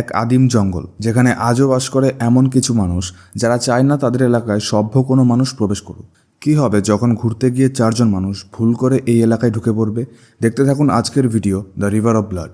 এক আদিম জঙ্গল, যেখানে আজও বাস করে এমন কিছু মানুষ যারা চায় না তাদের এলাকায় সভ্য কোনো মানুষ প্রবেশ করুক। কী হবে যখন ঘুরতে গিয়ে চারজন মানুষ ভুল করে এই এলাকায় ঢুকে পড়বে? দেখতে থাকুন আজকের video, the river of blood.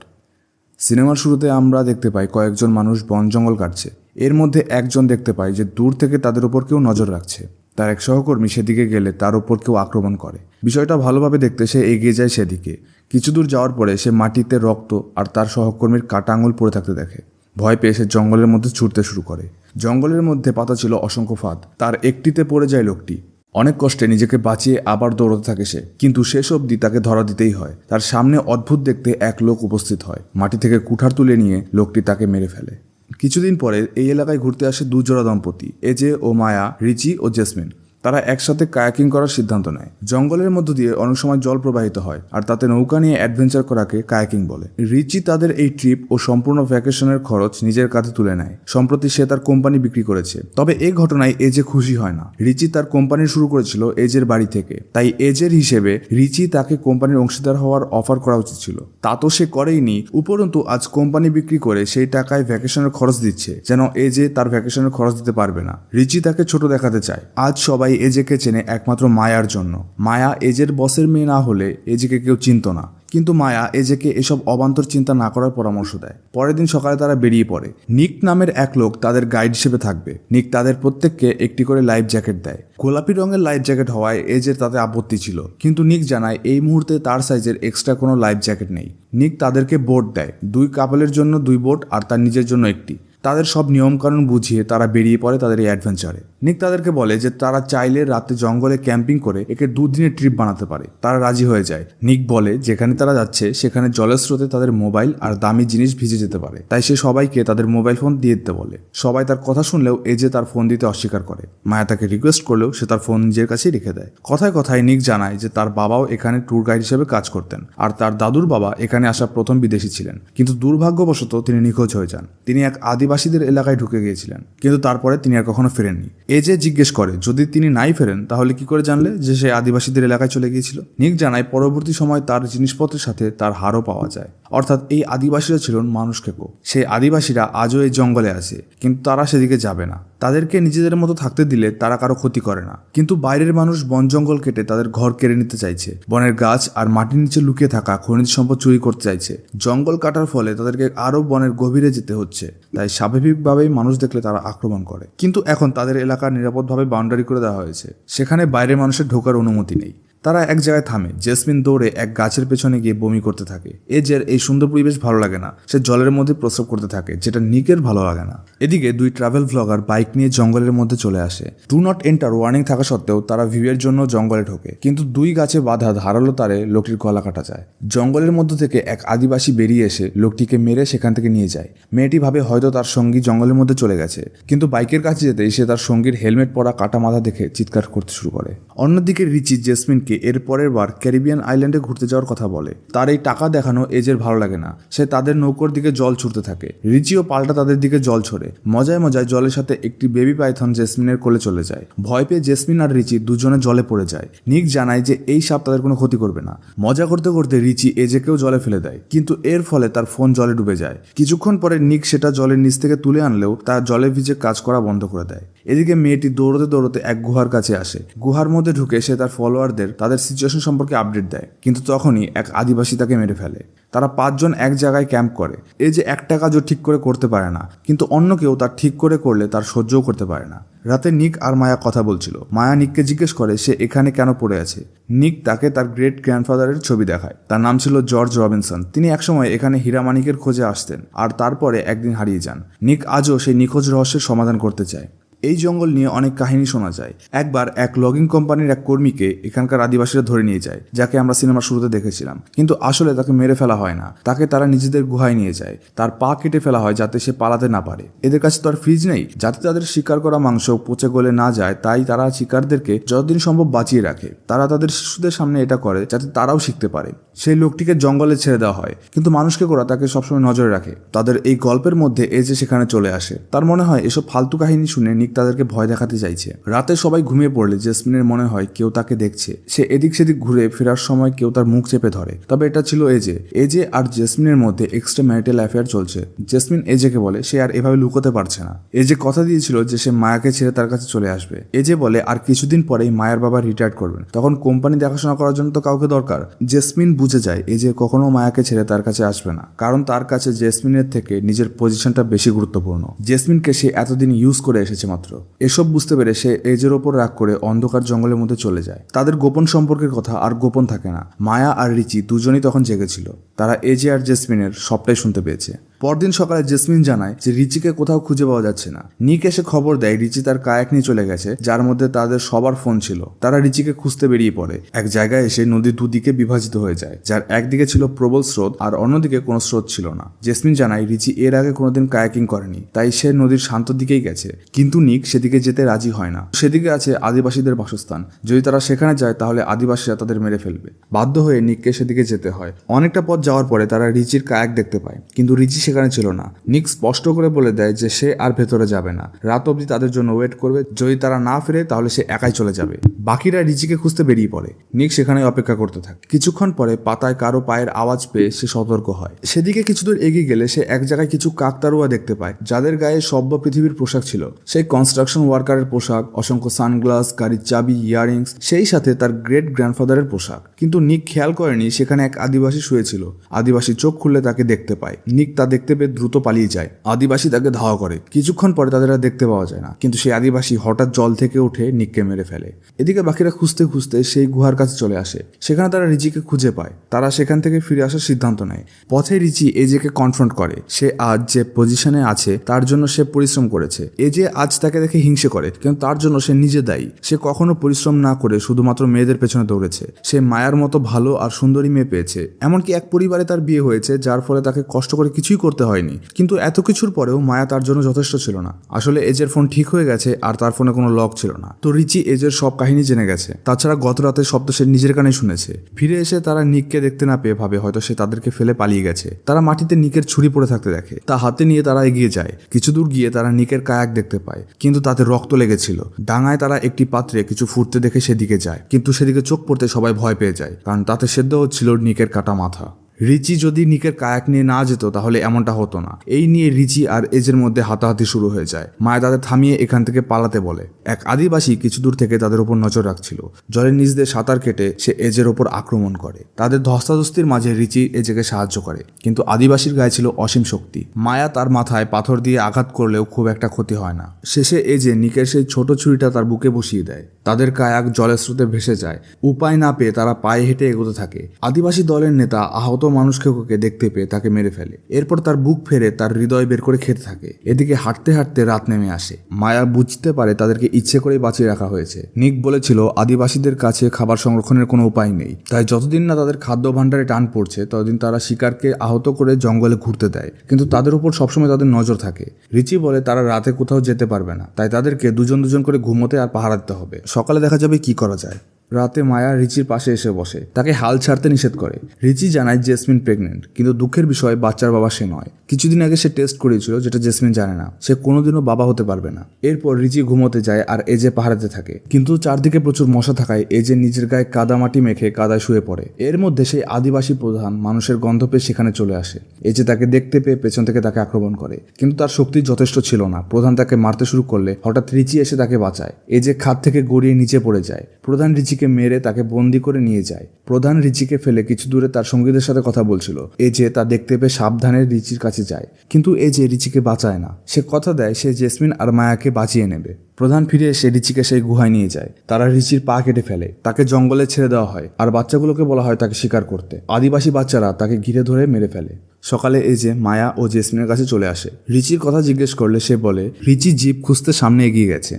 সিনেমার শুরুতে আমরা দেখতে পাই কয়েকজন মানুষ বন জঙ্গল কাটছে। এর মধ্যে একজন দেখতে পাই যে দূর থেকে তাদের উপর কেউ নজর রাখছে। তার এক সহকর্মী সেদিকে গেলে তার উপর কেউ আক্রমণ করে। বিষয়টা ভালোভাবে দেখতে সে এগিয়ে যায় সেদিকে। কিছু দূর যাওয়ার পরে সে মাটিতে রক্ত আর তার সহকর্মীর কাটা আঙুল পড়ে থাকতে দেখে। ভয় পেয়ে সে জঙ্গলের মধ্যে ছুটতে শুরু করে। জঙ্গলের মধ্যে পাতা ছিল অসংখ্য ফাঁদ। তার একটিতে পড়ে যায় লোকটি। অনেক কষ্টে নিজেকে বাঁচিয়ে আবার দৌড়তে থাকে সে। কিন্তু শেষ অবধি তাকে ধরা দিতেই হয়। তার সামনে অদ্ভুত দেখতে এক লোক উপস্থিত হয়। মাটি থেকে কুঠার তুলে নিয়ে লোকটি তাকে মেরে ফেলে। কিছুদিন পরে এই এলাকায় ঘুরতে আসে দুজোড়া দম্পতি এজে ও মায়া, রিচি ও জেসমিন। তারা একসাথে কায়াকিং করার সিদ্ধান্ত নেয়। জঙ্গলের মধ্য দিয়ে অনেক সময় জল প্রবাহিত হয়, আর তাতে নৌকা নিয়ে অ্যাডভেঞ্চার করাকে কায়াকিং বলে। রিচি তাদের এই ট্রিপ ও সম্পূর্ণ ভ্যাকেশনের খরচ নিজের কাছে তুলে নেয়, সম্প্রতি সে তার কোম্পানি বিক্রি করেছে। তবে এই ঘটনায় এজে খুশি হয় না। রিচি তার কোম্পানি শুরু করেছিল এজের বাড়ি থেকে। তাই এজের হিসেবে রিচি তাকে কোম্পানির অংশীদার হওয়ার অফার করা উচিত ছিল। তা তো সে করেইনি, উপরন্তু আজ কোম্পানি বিক্রি করে সেই টাকায় ভ্যাকেশনের খরচ দিচ্ছে, যেন এজে তার ভ্যাকেশনের খরচ দিতে পারবে না। রিচি তাকে ছোট দেখাতে চায়। আজ সবাই এজেকে চেনে একমাত্র মায়ার জন্য। মায়া এজের বসের মেয়ে না হলে এজেকে কেউ চিনত না। কিন্তু মায়া এজেকে এসব অবান্তর চিন্তা না করার পরামর্শ দেয়। পরের দিন সকালে তারা বেরিয়ে পড়ে। নিক নামের এক লোক তাদের গাইড হিসেবে থাকবে। নিক তাদের প্রত্যেককে একটি করে লাইফ জ্যাকেট দেয়। গোলাপি রঙের লাইফ জ্যাকেট হওয়ায় এজের তাতে আপত্তি ছিল। কিন্তু নিক জানায় এই মুহূর্তে তার সাইজের এক্সট্রা কোনো লাইফ জ্যাকেট নেই। নিক তাদেরকে বোট দেয়। দুই কাপলের জন্য দুই বোট আর তার নিজের জন্য একটি। তাদের সব নিয়মকানুন বুঝিয়ে তারা বেরিয়ে পড়ে তাদের এই অ্যাডভেঞ্চারে নিক তাদেরকে বলে যে, তারা চাইলে রাতে জঙ্গলে ক্যাম্পিং করে একে দুদিনের ট্রিপ বানাতে পারে। তারা রাজি হয়ে যায়। নিক বলে, যেখানে তারা যাচ্ছে, সেখানে জলের স্রোতে তাদের মোবাইল আর দামি জিনিস ভিজে যেতে পারে। তাই সে সবাইকে তাদের মোবাইল ফোন দিয়ে দিতে বলে। সবাই তার কথা শুনলেও এ যে তার ফোন দিতে অস্বীকার করে। মায়া তাকে রিকোয়েস্ট করলেও সে তার ফোন নিজের কাছেই রেখে দেয়। কথায় কথায় নিক জানায় যে, তার বাবাও এখানে ট্যুর গাইড হিসেবে কাজ করতেন আর তার দাদুর বাবা এখানে আসা প্রথম বিদেশি ছিলেন। কিন্তু দুর্ভাগ্যবশত তিনি নিখোঁজ হয়ে যান। তিনি এক আদিবাসীদের এলাকায় ঢুকে গিয়েছিলেন, কিন্তু তারপরে তিনি আর কখনো ফেরেননি। এ যে জিজ্ঞেস করে, যদি তিনি নাই ফেরেন, তাহলে কি করে জানলে যে সে আদিবাসীদের এলাকায় চলে গিয়েছিল? নিক জানায়, পরবর্তী সময় তার জিনিসপত্রের সাথে তার হারও পাওয়া যায়। অর্থাৎ এই আদিবাসীরা ছিলেন মানুষ খেকো সেই আদিবাসীরা আজও এই জঙ্গলে আছে, কিন্তু তারা সেদিকে যাবে না। তাদেরকে নিজেদের মতো থাকতে দিলে তারা কারও ক্ষতি করে না। কিন্তু বাইরের মানুষ বন জঙ্গল কেটে তাদের ঘর কেড়ে নিতে চাইছে। বনের গাছ আর মাটির নিচে লুকিয়ে থাকা খনিজ সম্পদ চুরি করতে চাইছে। জঙ্গল কাটার ফলে তাদেরকে আরও বনের গভীরে যেতে হচ্ছে। তাই স্বাভাবিকভাবেই মানুষ দেখলে তারা আক্রমণ করে। কিন্তু এখন তাদের এলাকা নিরাপদভাবে বাউন্ডারি করে দেওয়া হয়েছে। সেখানে বাইরের মানুষের ঢোকার অনুমতি নেই। তারা এক জায়গায় থামে। জেসমিন দৌড়ে এক গাছের পেছনে গিয়ে বমি করতে থাকে। এজের এই সুন্দর পরিবেশ ভালো লাগে না। সে জলের মধ্যে প্রস্রাব করতে থাকে, যেটা নিকের ভালো লাগে না। এদিকে দুই ট্রাভেল ভ্লগার বাইক নিয়ে জঙ্গলের মধ্যে চলে আসে। ডু নট এন্টার ওয়ার্নিং থাকা সত্ত্বেও তারা ভিউয়ের জন্য জঙ্গলে ঢোকে। কিন্তু দুই গাছে বাধা ধারালো তারে লোকটির গলা কাটা যায়। জঙ্গলের মধ্য থেকে এক আদিবাসী বেরিয়ে এসে লোকটিকে মেরে সেখান থেকে নিয়ে যায়। মেয়েটি ভাবে হয়তো তার সঙ্গী জঙ্গলের মধ্যে চলে গেছে। কিন্তু বাইকের কাছে যেতেই সে তার সঙ্গীর হেলমেট পরা কাটা মাথা দেখে চিৎকার করতে শুরু করে। অন্যদিকে রিচি, জেসমিনকে এর পরের বার ক্যারিবিয়ান আইল্যান্ডে ঘুরতে যাওয়ার কথা বলে। তার এই টাকা দেখানো এজের ভালো লাগে না। সে তাদের নৌকোর দিকে জল ছুটতে থাকে। রিচিও পাল্টা তাদের দিকে জল ছড়ে। মজায় মজায় জলের সাথে একটি বেবি পাইথন জেসমিনের কোলে চলে যায়। ভয় পেয়ে জেসমিন আর রিচি দুজনে জলে পড়ে যায়। নিক জানায় যে এই সাপ তাদের কোনো ক্ষতি করবে না। মজা করতে করতে রিচি এজেকেও জলে ফেলে দেয়। কিন্তু এর ফলে তার ফোন জলে ডুবে যায়। কিছুক্ষণ পরে নিক সেটা জলের নিচ থেকে তুলে আনলেও তার জলে ভিজে কাজ করা বন্ধ করে দেয়। এদিকে মেয়েটি দৌড়তে দৌড়তে এক গুহার কাছে আসে। গুহার মধ্যে ঢুকে সে তার ফলোয়ারদের তাদের সিচুয়েশন সম্পর্কে আপডেট দেয়, কিন্তু তখনই এক আদিবাসী তাকে মেরে ফেলে। তারা পাঁচজন এক জায়গায় ক্যাম্প করে। এই যে একটা কাজও ঠিক করে করতে পারে না, কিন্তু অন্য কেউ তার ঠিক করে করলে তার সহ্যও করতে পারে না। রাতে নিক আর মায়া কথা বলছিল। মায়া নিককে জিজ্ঞেস করে সে এখানে কেন পড়ে আছে। নিক তাকে তার গ্রেট গ্র্যান্ডফাদারের ছবি দেখায়। তার নাম ছিল জর্জ রবিনসন তিনি একসময় এখানে হীরামানিকের খোঁজে আসতেন, আর তারপরে একদিন হারিয়ে যান। নিক আজও সেই নিখোঁজ রহস্যের সমাধান করতে চায়। এই জঙ্গল নিয়ে অনেক কাহিনী শোনা যায়। একবার এক লগিং কোম্পানির এক কর্মীকে এখানকার আদিবাসীরা ধরে নিয়ে যায়, যাকে আমরা সিনেমার শুরুতে দেখেছিলাম। কিন্তু আসলে তাকে মেরে ফেলা হয় না। তাকে তারা নিজেদের গুহায় নিয়ে যায়। তার পা কেটে ফেলা হয় যাতে সে পালাতে না পারে। এদের কাছে তো আর ফ্রিজ নেই। যাতে তাদের শিকার করা মাংস পচে গলে না যায়, তাই তারা শিকারদেরকে যতদিন সম্ভব বাঁচিয়ে রাখে। তারা তাদের শিশুদের সামনে এটা করে যাতে তারাও শিখতে পারে। সেই লোকটিকে জঙ্গলে ছেড়ে দেওয়া হয়। কিন্তু মানুষকে করা তাকে সবসময় নজরে রাখে। তাদের এই গল্পের মধ্যে এ যে সেখানে চলে আসে। তার মনে হয় এসব ফালতু কাহিনী শুনে নিক তাদেরকে ভয় দেখাতে চাইছে। রাতে সবাই ঘুমিয়ে পড়লে জেসমিনের মনে হয় কেউ তাকে দেখছে। সে এদিক সেদিক ঘুরে ফেরার সময় কেউ তার মুখ চেপে ধরে। তবে এটা ছিল এজে। এজে আর জেসমিনের মধ্যে এক্সট্রা ম্যারিটাল অ্যাফেয়ার চলছে। জেসমিন এজেকে বলে, সে আর এভাবে লুকোতে পারছে না। এজে কথা দিয়েছিল যে সে মায়াকে ছেড়ে তার কাছে চলে আসবে। এজে বলে, আর কিছুদিন পরেই মায়ের বাবা রিটায়ার করবেন। তখন কোম্পানি দেখাশোনা করার জন্য তো কাউকে দরকার। জেসমিন বুঝে যায়, এজে কখনো মায়াকে ছেড়ে তার কাছে আসবে না। কারণ তার কাছে জেসমিনের থেকে নিজের পজিশনটা বেশি গুরুত্বপূর্ণ। জেসমিনকে সে এতদিন ইউজ করে এসেছে মাত্র। এসব বুঝতে পেরে সে এজের ওপর রাগ করে অন্ধকার জঙ্গলের মধ্যে চলে যায়। তাদের গোপন সম্পর্কের কথা আর গোপন থাকে না। মায়া আর রিচি দুজনেই তখন জেগেছিল। তারা এজে আর জেসমিনের সবটাই শুনতে পেয়েছে। পরদিন সকালে জেসমিন জানায় যে রিচিকে কোথাও খুঁজে পাওয়া যাচ্ছে না। নিক এসে খবর দেয় রিচি তার কায়াক নিয়ে চলে গেছে, যার মধ্যে তাদের সবার ফোন ছিল। তারা রিচিকে খুঁজতে বেরিয়ে পড়ে। এক জায়গায় এসে নদী দুদিকে বিভাজিত হয়ে যায়, যার একদিকে ছিল প্রবল স্রোত আর অন্যদিকে কোনো স্রোত ছিল না। জেসমিন জানায়, রিচি এর আগে কোনোদিন কায়াকিং করেনি, তাই সে নদীর শান্ত দিকেই গেছে। কিন্তু নিক সেদিকে যেতে রাজি হয় না। সেদিকে আছে আদিবাসীদের বাসস্থান। যদি তারা সেখানে যায়, তাহলে আদিবাসীরা তাদের মেরে ফেলবে। বাধ্য হয়ে নিককে সেদিকে যেতে হয়। অনেকটা পথ যাওয়ার পরে তারা রিচির কায়াক দেখতে পায়। কিন্তু রিচি সেখানে ছিল না। নিক স্পষ্ট করে বলে দেয় যে সে আর ভেতরে যাবে না। রাত অবধি তাদের জন্য ওয়েট করবে। যদি তারা না ফিরে, তাহলে সে একাই চলে যাবে। বাকিরা রিচিকে খুঁজতে বেরিয়ে পড়ে। নিক সেখানে অপেক্ষা করতে থাকে। কিছুক্ষণ পরে পাতায় কারও পায়ের আওয়াজ পেয়ে সে সতর্ক হয়। সেদিকে কিছু দূর এগিয়ে গেলে সে এক জায়গায় কিছু কাকতারুয়া দেখতে পায়, যাদের গায়ে সভ্য পৃথিবীর পোশাক ছিল। সেই কনস্ট্রাকশন ওয়ার্কারের পোশাক, অসংখ্য সানগ্লাস গাড়ির চাবি ইয়ারিংস সেই সাথে তার গ্রেট গ্র্যান্ডফাদারের পোশাক। কিন্তু নিক খেয়াল করেনি সেখানে এক আদিবাসী শুয়েছিল আদিবাসী চোখ খুললে তাকে দেখতে পায়। নিক তা দেখতে পেয়ে দ্রুত পালিয়ে যায়। আদিবাসী তাকে ধাওয়া করে। কিছুক্ষণ পরে তাদের আর দেখতে পাওয়া যায় না। কিন্তু সেই আদিবাসী হঠাৎ জল থেকে উঠে নিককে মেরে ফেলে। এদিকে বাকিরা খুঁজতে খুঁজতে সেই গুহার কাছে চলে আসে। সেখানে তারা রিচিকে খুঁজে পায়। তারা সেখান থেকে ফিরে আসার সিদ্ধান্ত নেয়। পথে রিচি এজেকে কনফ্রন্ট করে। সে আজ যে পজিশনে আছে, তার জন্য সে পরিশ্রম করেছে। এজে আজ তাকে দেখে হিংসে করে, কিন্তু তার জন্য সে নিজে দায়ী। সে কখনো পরিশ্রম না করে শুধুমাত্র মেয়েদের পেছনে দৌড়েছে। সে মায়ার মতো ভালো আর সুন্দরী মেয়ে পেয়েছে। এমনকি এক পরিবারে তার বিয়ে হয়েছে, যার ফলে তাকে কষ্ট করে কিছুই করতে হয়নি। কিন্তু এত কিছুর পরেও মায়া তার জন্য যথেষ্ট ছিল না। আসলে এজের ফোন ঠিক হয়ে গেছে আর তার ফোনে কোনো লক ছিল না। তো রিচি এজের সব কাহিনী জেনে গেছে। তাছাড়া গত রাতে শব্দ সে নিজের কানে শুনেছে। ফিরে এসে তারা নিককে দেখতে না পেয়ে ভাবে হয়তো সে তাদেরকে ফেলে পালিয়ে গেছে। তারা মাটিতে নিকের ছুরি পড়ে থাকতে দেখে। তা হাতে নিয়ে তারা এগিয়ে যায়। কিছু দূর গিয়ে তারা নিকের কায়াক দেখতে পায়। কিন্তু তাতে রক্ত লেগেছিল। ডাঙায় তারা একটি পাত্রে কিছু ফুটতে দেখে সেদিকে যায়। কিন্তু সেদিকে চোখ পড়তে সবাই ভয় পেয়ে যায়। কারণ তাতে সেদ্ধ হচ্ছিল নিকের কাটা মাথা। রিচি যদি নিকের কায়াক নিয়ে না যেত, তাহলে এমনটা হতো না। এই নিয়ে রিচি আর এজের মধ্যে হাতাহাতি শুরু হয়ে যায়। মায়া তাদের থামিয়ে এখান থেকে পালাতে বলে। এক আদিবাসী কিছু দূর থেকে তাদের উপর নজর রাখছিল। জলের নিচ দিয়ে সাঁতার কেটে সে এজের ওপর আক্রমণ করে। তাদের ধস্তাধস্তির মাঝে রিচি এজেকে সাহায্য করে। কিন্তু আদিবাসীর গায়ে ছিল অসীম শক্তি। মায়া তার মাথায় পাথর দিয়ে আঘাত করলেও খুব একটা ক্ষতি হয় না। শেষে এজে নিকের সেই ছোট ছুরিটা তার বুকে বসিয়ে দেয়। তাদের কায়াক জলের স্রোতে ভেসে যায়। উপায় না পেয়ে তারা পায়ে হেঁটে এগোতে থাকে। আদিবাসী দলের নেতা আহত মানুষকে দেখতে পেয়ে তাকে মেরে ফেলে। এরপর তার বুক ফেরে তার হৃদয় বের করে খেতে থাকে। এদিকে হাঁটতে হাঁটতে রাত নেমে আসে। মায়া বুঝতে পারে তাদেরকে ইচ্ছে করেই বাঁচিয়ে রাখা হয়েছে। নিক বলেছিল, আদিবাসীদের কাছে খাবার সংরক্ষণের কোনো উপায় নেই। তাই যতদিন না তাদের খাদ্য ভাণ্ডারে টান পড়ছে, ততদিন তারা শিকারকে আহত করে জঙ্গলে ঘুরতে দেয়। কিন্তু তাদের উপর সবসময় তাদের নজর থাকে। রিচি বলে, তারা রাতে কোথাও যেতে পারবে না। তাই তাদেরকে দুজন দুজন করে ঘুমোতে আর পাহারা দিতে হবে। সকালে দেখা যাবে কি করা যায়। রাতে মায়া রিচির পাশে এসে বসে। তাকে হাল ছাড়তে নিষেধ করে। রিচি জানায় জেসমিন প্রেগনেন্ট কিন্তু দুঃখের বিষয় বাচ্চার বাবা সে নয়। কিছুদিন আগে সে টেস্ট করেছিল যেটা জেসমিন জানে না। সে কোনোদিনও বাবা হতে পারবে না। এরপর রিচি ঘুমোতে যায় আর এজে পাহারাতে থাকে। কিন্তু চারদিকে প্রচুর মশা থাকায় এজে নিজের গায়ে কাদামাটি মেখে কাদায় শুয়ে পড়ে। এর মধ্যে সেই আদিবাসী প্রধান মানুষের গন্ধ পেয়ে সেখানে চলে আসে। এজে তাকে দেখতে পেয়ে পেছন থেকে তাকে আক্রমণ করে। কিন্তু তার শক্তি যথেষ্ট ছিল না। প্রধান তাকে মারতে শুরু করলে হঠাৎ রিচি এসে তাকে বাঁচায়। এজে খাত থেকে গড়িয়ে নিচে পড়ে যায়। প্রধান রিচিকে মেরে তাকে বন্দি করে নিয়ে যায়। প্রধান রিচিকে ফেলে কিছু দূরে তার সঙ্গীদের সাথে কথা বলছিল। এজে তা দেখতে পেয়ে সাবধানে রিচির কাছে যায়। কিন্তু এ যে রিচিকে বাঁচায় না, সে কথা দেয় সে জেসমিন আর মায়াকে বাঁচিয়ে নেবে। প্রধান ফিরে এসে রিচিকে সেই গুহায় নিয়ে যায়। তারা রিচির পা কেটে ফেলে। তাকে জঙ্গলে ছেড়ে দেওয়া হয়। আর বাচ্চাগুলোকে বলা হয় তাকে শিকার করতে। আদিবাসী বাচ্চারা তাকে ঘিরে ধরে মেরে ফেলে। সকালে এই যে মায়া ও জেসমিনের কাছে চলে আসে। রিচির কথা জিজ্ঞেস করলে সে বলে, রিচি জিপ খুঁজতে সামনে এগিয়ে গেছে।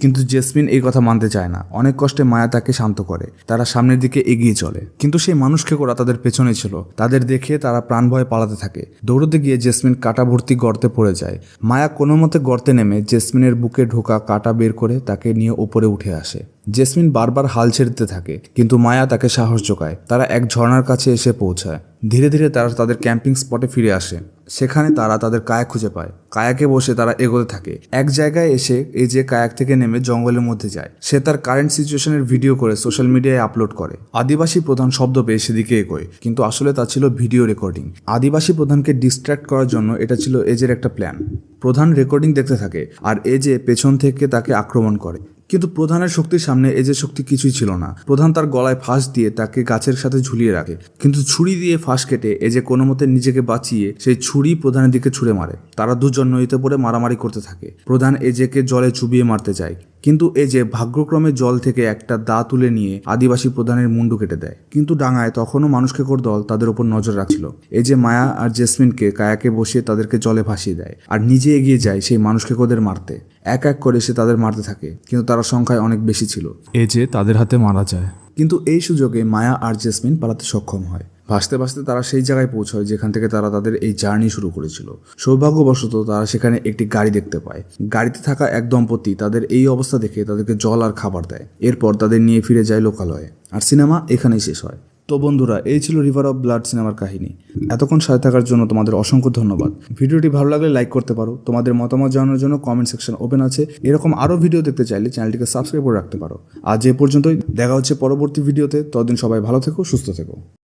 কিন্তু জেসমিন এই কথা মানতে চায় না। অনেক কষ্টে মায়া তাকে শান্ত করে। তারা সামনের দিকে এগিয়ে চলে। কিন্তু সেই মানুষকে করা তাদের পেছনে ছিল। তাদের দেখে তারা প্রাণ ভয়ে পালাতে থাকে। দৌড়তে গিয়ে জেসমিন কাটা ভর্তি গর্তে পড়ে যায়। মায়া কোনো মতে গর্তে নেমে জেসমিনের বুকে ঢোকা কাটা বের করে তাকে নিয়ে উপরে উঠে আসে। জেসমিন বারবার হাল ছেড়তে থাকে। কিন্তু মায়া তাকে সাহস যোগায়। তারা এক ঝর্ণার কাছে এসে পৌঁছায়। ধীরে ধীরে তারা তাদের ক্যাম্পিং স্পটে ফিরে আসে। সেখানে তারা তাদের কায়া খুঁজে পায়। কায়াকে বসে তারা এগোতে থাকে। এক জায়গায় এসে এই যে কায়াক থেকে নেমে জঙ্গলের মধ্যে যায়, সে তার কারেন্ট সিচুয়েশনের ভিডিও করে সোশ্যাল মিডিয়ায় আপলোড করে। আদিবাসী প্রধান শব্দ পেয়ে সেদিকে এগোয়, কিন্তু আসলে তা ছিল ভিডিও রেকর্ডিং আদিবাসী প্রধানকে ডিস্ট্র্যাক্ট করার জন্য এটা ছিল এজের একটা প্ল্যান প্রধান রেকর্ডিং দেখতে থাকে, আর এজে পেছন থেকে তাকে আক্রমণ করে। কিন্তু প্রধানের শক্তির সামনে এজের শক্তি কিছুই ছিল না। প্রধান তার গলায় ফাঁস দিয়ে তাকে গাছের সাথে ঝুলিয়ে রাখে, কিন্তু ছুরি দিয়ে ফাঁস কেটে এজে কোনো মতে নিজেকে বাঁচিয়ে সেই ছুরি প্রধানের দিকে ছুঁড়ে মারে। তারা দুজন নদীতে পড়ে মারামারি করতে থাকে। প্রধান এজেকে জলে চুবিয়ে মারতে যায়। কিন্তু এজে ভাগ্যক্রমে জল থেকে একটা দা তুলে নিয়ে আদিবাসী প্রধানের মুন্ডু কেটে দেয়। কিন্তু ডাঙায় তখনও মানুষকেকর দল তাদের উপর নজর রাখছিল। এই যে মায়া আর জেসমিনকে কায়াকে বসিয়ে তাদেরকে জলে ভাসিয়ে দেয়। আর নিজে এগিয়ে যায় সেই মানুষকেকদের মারতে। এক এক করে সে তাদের মারতে থাকে কিন্তু তারা সংখ্যায় অনেক বেশি ছিল। এ যে তাদের হাতে মারা যায়। কিন্তু এই সুযোগে মায়া আর জেসমিন পালাতে সক্ষম হয়। ভাসতে ভাসতে তারা সেই জায়গায় পৌঁছয় যেখান থেকে তারা তাদের এই জার্নি শুরু করেছিল। সৌভাগ্যবশত তারা সেখানে একটি গাড়ি দেখতে পায়। গাড়িতে থাকা এক দম্পতি তাদের এই অবস্থা দেখে তাদেরকে জল আর খাবার দেয়। এরপর তাদের নিয়ে ফিরে যায় লোকালয়ে। আর সিনেমা এখানেই শেষ হয়। তো বন্ধুরা, এই ছিল রিভার অফ ব্লাড সিনেমার কাহিনী। এতক্ষণ সাথে থাকার জন্য তোমাদের অসংখ্য ধন্যবাদ। ভিডিওটি ভালো লাগলে লাইক করতে পারো। তোমাদের মতামত জানানোর জন্য কমেন্ট সেকশন ওপেন আছে। এরকম আরও ভিডিও দেখতে চাইলে চ্যানেলটিকে সাবস্ক্রাইব করে রাখতে পারো। আজ এ পর্যন্তই। দেখা হচ্ছে পরবর্তী ভিডিওতে ততদিন সবাই ভালো থেকো, সুস্থ থেকো।